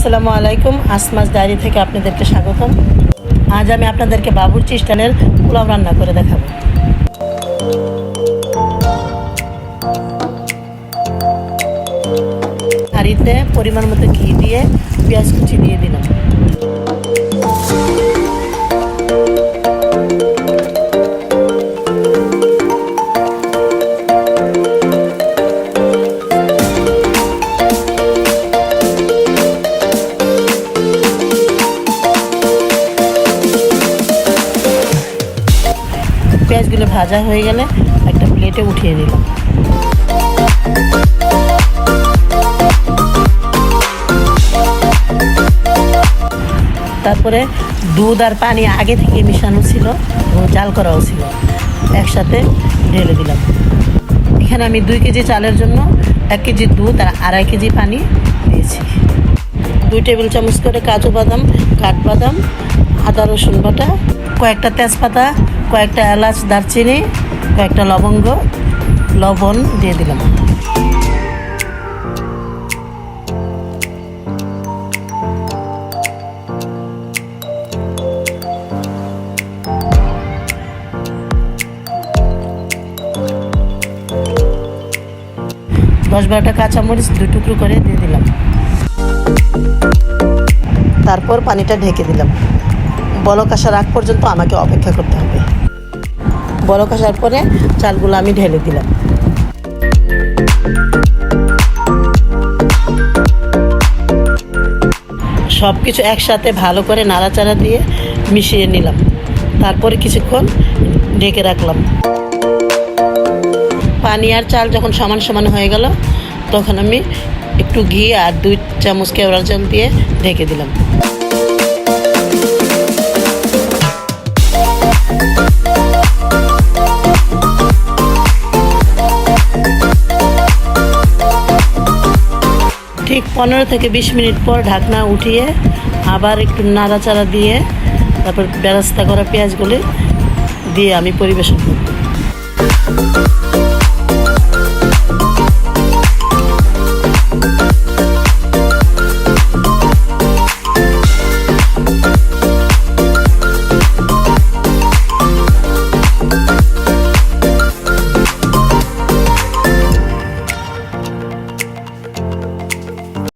আসসালামু আলাইকুম, আসমাস ডায়েরি থেকে আপনাদেরকে স্বাগতম। আজ আমি আপনাদেরকে বাবুর্চি স্টানের পোলাও রান্না করে দেখাবো। হাঁড়িতে পরিমাণ মতো ঘি দিয়ে পেঁয়াজ কুচি দিয়ে দিলাম। পেঁয়াজগুলো ভাজা হয়ে গেলে একটা প্লেটে উঠিয়ে দিলাম। তারপরে দুধ আর পানি আগে থেকে মিশানো ছিল এবং জাল করাও ছিল। একসাথে ঢেলে দিলাম। এখানে আমি দুই কেজি চালের জন্য এক কেজি দুধ আর আড়াই কেজি পানি দিয়েছি। দুই টেবিল চামচ করে কাজু বাদাম কাঠবাদাম আদা রসুন বাটা, কয়েকটা তেজপাতা, কয়েকটা এলাচ, দারচিনি, কয়েকটা লবঙ্গ, লবণ দিয়ে দিলাম। দশ বারোটা কাঁচামরিচ দুই টুকরো করে দিয়ে দিলাম। তারপর পানিটা ঢেকে দিলাম। বলক আসার আগ পর্যন্ত আমাকে অপেক্ষা করতে হবে। বলক আসার পরে চালগুলো আমি ঢেলে দিলাম। সব কিছু একসাথে ভালো করে নাড়াচাড়া দিয়ে মিশিয়ে নিলাম। তারপরে কিছুক্ষণ ঢেকে রাখলাম। পানি আর চাল যখন সমান সমান হয়ে গেল তখন আমি একটু ঘি আর দুই চামচ কেওড়ার জল দিয়ে ঢেকে দিলাম। ঠিক পনেরো থেকে বিশ মিনিট পর ঢাকনা উঠিয়ে আবার একটু নাড়াচাড়া দিয়ে তারপর বেরাস্তা করা পেঁয়াজগুলি দিয়ে আমি পরিবেশন করব।